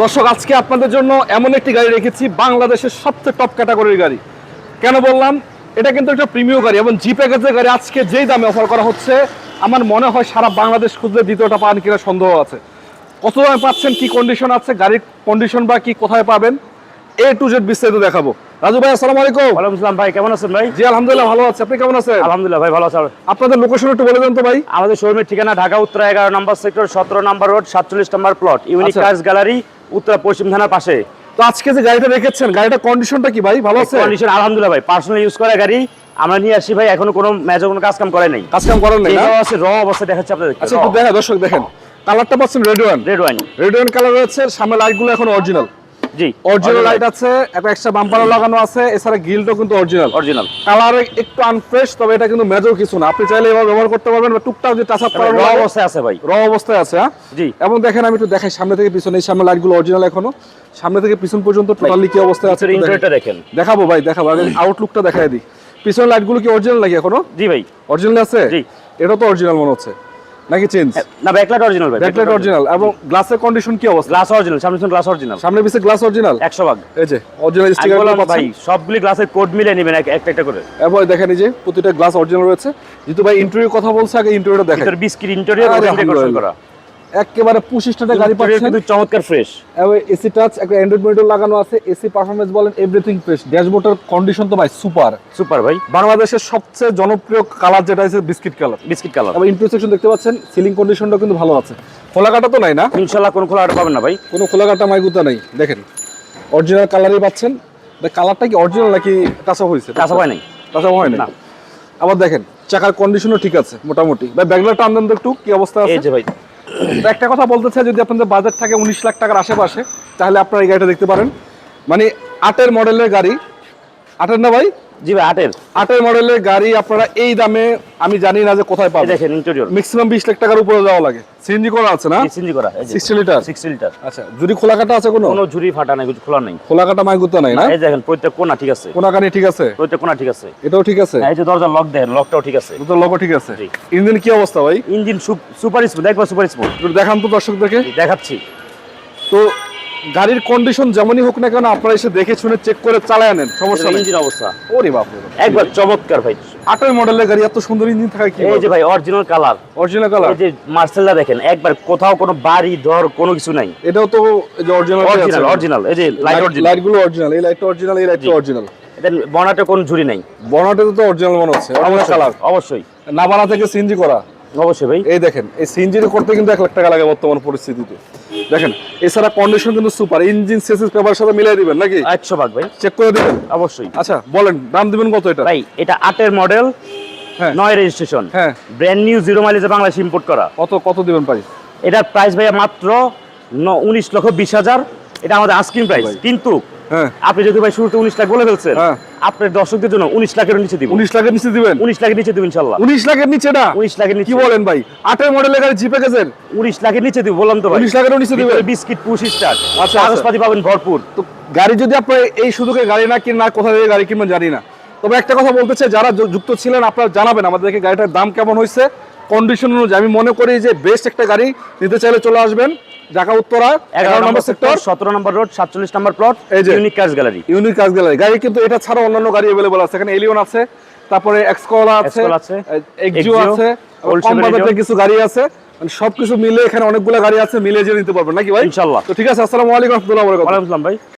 দর্শক আজকে আপনাদের জন্য এমন একটি গাড়ি রেখেছি বাংলাদেশের সবচেয়ে টপ ক্যাটাগরির গাড়ি। কেন বললাম? এটা কিন্তু একটা প্রিমিয় গাড়ি এবং জি প্যাকেজের গাড়ি আজকে যেই দামে অফার করা হচ্ছে আমার মনে হয় সারা বাংলাদেশ খুঁজলে দ্বিতীয়টা পান কিনা সন্দেহ আছে। কত দামে পাচ্ছেন কি কন্ডিশন আছে গাড়ির কন্ডিশন বা কি কোথায় পাবেন এ টু জেড বিস্তারিত দেখাবো। রাজু ভাই আসসালামু আলাইকুম। ওয়ালাইকুম আসসালাম ভাই কেমন আছেন ভাই? জি আলহামদুলিল্লাহ ভালো আছে। আপনি কেমন আছেন? আলহামদুলিল্লাহ ভাই ভালো আছেন আপনাদের লোকেশন একটু বলে দেন তো ভাই। আমাদের শোরুমের ঠিকানা ঢাকা উত্তরা এগারো নম্বর সেক্টর সতেরো নম্বর রোড সাতচল্লিশ number plot unique. Cars gallery উত্তর পশ্চিম থানার পাশে। তো আজকে যে গাড়িটা রেখেছেন গাড়িটা কন্ডিশনটা কি ভাই? ভালো আছে? কন্ডিশন আলহামদুলিল্লাহ ভাই পার্সোনাল ইউজ করা গাড়ি। আমরা নিয়ে আসি ভাই এখনও কোনো মেজর কোনো কাজ কাম করে নাই কাজ কাম করেন নাই আছে র অবস্থা দেখাচ্ছে আপনাদের আচ্ছা একটু দেখা দর্শক দেখেন। কালারটা পাচ্ছেন red one red wine red one colour রয়েছে সামনে লাইটগুলো এখন অরিজিনাল জি। অরিজিনাল লাইট আছে একটা এক্সট্রা বাম্পারও লাগানো আছে এছাড়া গ্রিলটাও কিন্তু অরিজিনাল অরিজিনাল কালার একটু আনফ্রেশ তবে এটা কিন্তু মেজর কিছু না। আপনি চাইলে এবার ব্যবহার করতে পারবেন বা টুকটাক যে টাচ আপ র অবস্থায় আছে ভাই। র অবস্থায় আছে হ্যাঁ? জি। এবং দেখেন আমি একটু দেখাই সামনে থেকে পিছনে এই সামনে লাইটগুলো অরিজিনাল এখনও। সামনে থেকে পিছন পর্যন্ত টোটালি কি অবস্থায় আছে দেখেন। দেখাবো ভাই দেখাবো। আগে আউটলুকটা দেখাই দিই। পিছনের লাইটগুলো কি অরিজিনাল নাকি এখনও? জি ভাই। অরিজিনাল আছে? জি। এটা তো অরিজিনাল মনে হচ্ছে। নাকি চেঞ্জ? না ব্যাকলাইট অরিজিনাল ভাই ব্যাকলাইট অরিজিনাল। এবং গ্লাসের কন্ডিশন কি অবস্থা? গ্লাস অরিজিনাল সামনে গ্লাস অরিজিনাল। সামনে পিছে গ্লাস অরিজিনাল? একশো ভাগ। এই যে অরিজিনাল স্টিকার বললাম ভাই সবগুলি গ্লাসের কোড মিলে নেবেন এক- একটা একটা করে এবং দেখেন এই যে প্রতিটা গ্লাস অরিজিনাল রয়েছে। যেহেতু ভাই ইন্টারভিউ কথা বলছে আগে ইন্টারভিউটা দেখেন ভিতর বিস্কিট ইন্টেরিয়র আরে ডেকোরেশন করা। একেবারে পঁচিশ টাকা গাড়ি পাচ্ছেন। কিন্তু চমৎকার ফ্রেশ এবং এসি টাচ একটা অ্যান্ড্রয়েড মনিটর লাগানো আছে এসি পারফরমেন্স বলেন এভরিথিং ফ্রেশ ড্যাশবোর্ডের কন্ডিশন তো ভাই সুপার সুপার ভাই। বাংলাদেশের সবচেয়ে জনপ্রিয় কালার যেটা আছে বিস্কিট কালার বিস্কিট কালার এবং ইন্টারসেকশন দেখতে পাচ্ছেন সিলিং কন্ডিশনটা কিন্তু ভালো আছে। খোলা কাটা তো নাই না? ইনশাল্লাহ কোন খোলা পাবেন না ভাই। কোনো খোলা কাটা মাইগুতা নাই। দেখেন অরিজিনাল কালারই পাচ্ছেন। কালারটা কি অরিজিনাল নাকি টাচা হয়েছে? কাঁচা হয় নাই। টাচা হয় না। আবার দেখেন চাকার কন্ডিশনও ঠিক আছে মোটামুটি। ভাই ব্যাগলার টান দেন তো একটু কি অবস্থা আছে? এই যে ভাই। একটা কথা বলতে চাই, যদি আপনাদের বাজেট থাকে উনিশ লাখ টাকার আশেপাশে, তাহলে আপনারা এই গাড়িটা দেখতে পারেন। মানে আটের মডেলের গাড়ি আটের না ভাই? জি ভাই আটের। আটের মডেলের গাড়ি আপনারা এই দামে আমি জানি না যে কোথায় পাবেন। দেখেন ইন্টেরিয়র ম্যাক্সিমাম বিশ লাখ টাকার উপরে যাওয়া লাগে। সিএনজি করা আছে না? সিএনজি করা এই যে। Sixty litre? 60 লিটার। আচ্ছা যদি খোলা কাটা আছে কোনো? কোনো ঝুরি ফাটা নাই কিছু খোলা নাই। খোলা কাটা মাইগুতা নাই না? এই দেখেন প্রত্যেক কোণা ঠিক আছে। কোনাকানি ঠিক আছে? প্রত্যেক কোণা ঠিক আছে। এটাও ঠিক আছে? এই যে দরজা লক দেখেন লকটাও ঠিক আছে। দুটো লোগো ঠিক আছে? ইঞ্জিন কি অবস্থা ভাই? ইঞ্জিন সুপার স্মুথ একবার সুপার স্মুথ দেখান তো দর্শকদেরকে। দেখাচ্ছি। তো গাড়ির কন্ডিশন যেমনই হোক না কেন আপনারা এসে দেখে শুনে চেক করে চালায় নেন সমস্যা নেই। ইঞ্জিন অবস্থা। ওরে বাপ একবার চমৎকার ভাই। আটের মডেলের গাড়ি এত সুন্দর ইঞ্জিন থাকা কি এই যে ভাই অরিজিনাল কালার অরিজিনাল কালার এই যে মার্সেলটা দেখেন একবার কোথাও কোনো বাড়ি ধর কোনো কিছু নাই। এটাও তো এই যে অরিজিনাল অরিজিনাল অরিজিনাল এই যে লাইট অরিজিনাল লাইটগুলো অরিজিনাল এই লাইটটা অরিজিনাল এই লাইটটা অরিজিনাল এটা বনাটে কোন ঝুরি নাই। বনাটে তো অরিজিনাল মনে হচ্ছে অরিজিনাল কালার অবশ্যই। নাবানা থেকে সিএনজি করা। অবশ্যই ভাই। এই দেখেন এই সিএনজি করতে কিন্তু এক লাখ টাকা লাগে বর্তমান পরিস্থিতিতে। দেখেন এছাড়া কন্ডিশন কিন্তু সুপার ইঞ্জিন সেসিস পেপার সাথে মিলাই দিবেন নাকি? একশো ভাগ ভাই। চেক করে দিবেন? অবশ্যই। আচ্ছা বলেন দাম দিবেন কত এটা? ভাই এটা আটের মডেল হ্যাঁ। নয় রেজিস্ট্রেশন হ্যাঁ। ব্র্যান্ড নিউ জিরো মাইলেজে বাংলাদেশ ইম্পোর্ট করা। কত কত দিবেন প্রাইস এটার প্রাইস ভাইয়া মাত্র ন- উনিশ লক্ষ বিশ হাজার। এটা আমাদের আস্কিং প্রাইস কিন্তু আপনি যদি ভাই শুরুতে উনিশ লাখ বলে ফেলছেন হ্যাঁ। আপনার দর্শকদের জন্য উনিশ লাখের নিচে দিব। উনিশ লাখের নিচে দিবেন? উনিশ লাখের নিচে দিবেন ইনশাল্লাহ। উনিশ লাখের নিচে না? উনিশ লাখের নিচে। কি বলেন ভাই? আটের মডেলের গাড়ি জিপে গেছেন? উনিশ লাখের নিচে দিব বললাম তো ভাই। উনিশ লাখের নিচে দিবেন? Biscuit push start. আচ্ছা, কাগজপাতি পাবেন ভরপুর। তো গাড়ি যদি আপনার এই সুযোগে গাড়ি না কিনা না কোথা থেকে গাড়ি কিনবেন জানি না। তবে একটা কথা বলতে চাই যারা যুক্ত ছিলেন আপনারা জানাবেন আমাদেরকে গাড়িটার দাম কেমন হয়েছে। কন্ডিশন অনুযায়ী আমি মনে করি যে বেস্ট একটা গাড়ি নিতে চাইলে চলে আসবেন ঢাকা উত্তরা এগারো নম্বর সেক্টর সতেরো নম্বর রোড সাতচল্লিশ নম্বর প্লট এই যে। ইউনিক কার্স গ্যালারি ইউনিক কাজ গ্যালারি গাড়ি কিন্তু এটা ছাড়া অন্যান্য গাড়ি অ্যাভেলেবল আছে। এখানে এলিয়ন আছে তারপরে এক্সকোলা আছে আছে, এক্সিও আছে কম Radeon। কিছু গাড়ি আছে। মানে সবকিছু মিলে এখানে অনেকগুলো গাড়ি আছে মিলে যে নিতে পারবেন। নাকি ভাই? ইনশাল্লাহ। তো ঠিক আছে আসসালামু আলাইকুম রহমতুল্লাহ বরকাতুহু। ওয়ালাইকুম আসসালাম ভাই।